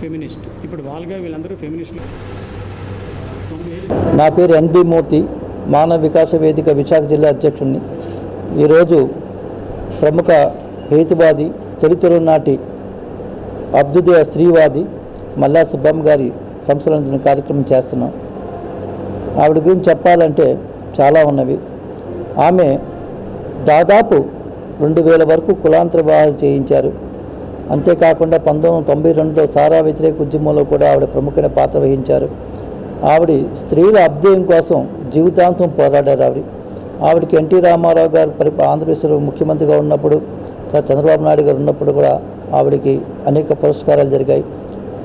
Feminist ఇప్పుడు వాళ్ళగా వీళ్ళందరూ ఫెమినిస్టులు నా పేరు ఎన్బి మూర్తి మానవ వికాస వేదిక విశాఖ జిల్లా అధ్యక్షుడిని ఈరోజు ప్రముఖ హేతువాది తొలితొలి నాటి అభ్యుదయ స్త్రీవాది మల్లా సుబ్బమ్మ గారి సంస్థలంచిన కార్యక్రమం చేస్తున్నాం. ఆవిడ గురించి చెప్పాలంటే చాలా ఉన్నవి. ఆమె దాదాపు రెండు వేల వరకు కులాంతర వివాహాలు చేయించారు. అంతేకాకుండా పంతొమ్మిది వందల తొంభై రెండులో సారా వ్యతిరేక ఉద్యమంలో కూడా ఆవిడ ప్రముఖమైన పాత్ర వహించారు. ఆవిడ స్త్రీల అభ్యుదయం కోసం జీవితాంతం పోరాడారు ఆవిడ. ఆవిడకి ఎన్టీ రామారావు గారు పరి ఆంధ్రప్రదేశ్లో ముఖ్యమంత్రిగా ఉన్నప్పుడు చంద్రబాబు నాయుడు గారు ఉన్నప్పుడు కూడా ఆవిడకి అనేక పురస్కారాలు జరిగాయి.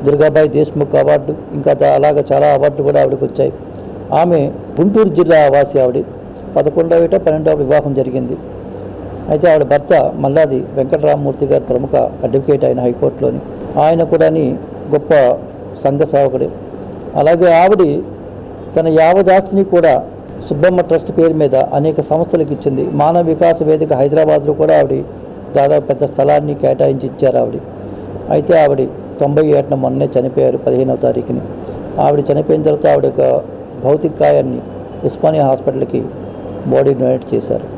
దుర్గాబాయి దేశ్ముఖ్ అవార్డు ఇంకా అలాగ చాలా అవార్డులు కూడా ఆవిడకి వచ్చాయి. ఆమె గుంటూరు జిల్లా వాసి ఆవిడ. పదకొండవ ఏట పన్నెండవ వివాహం జరిగింది. అయితే ఆవిడ భర్త మల్లాది వెంకటరామమూర్తి గారు ప్రముఖ అడ్వకేట్ ఆయన హైకోర్టులోని. ఆయన కూడాని గొప్ప సంఘ సేవకుడే. అలాగే ఆవిడ తన యావదాస్తిని కూడా సుబ్బమ్మ ట్రస్ట్ పేరు మీద అనేక సంస్థలకు ఇచ్చింది. మానవ వికాస వేదిక హైదరాబాద్లో కూడా ఆవిడ దాదాపు పెద్ద స్థలాన్ని కేటాయించి ఇచ్చారు ఆవిడ. అయితే ఆవిడ తొంభై ఏటన మొన్నే చనిపోయారు పదిహేనవ తారీఖుని. ఆవిడ చనిపోయిన తర్వాత ఆవిడ యొక్క భౌతిక కాయాన్ని ఉస్మానియా హాస్పిటల్కి బాడీ డొనేట్ చేశారు.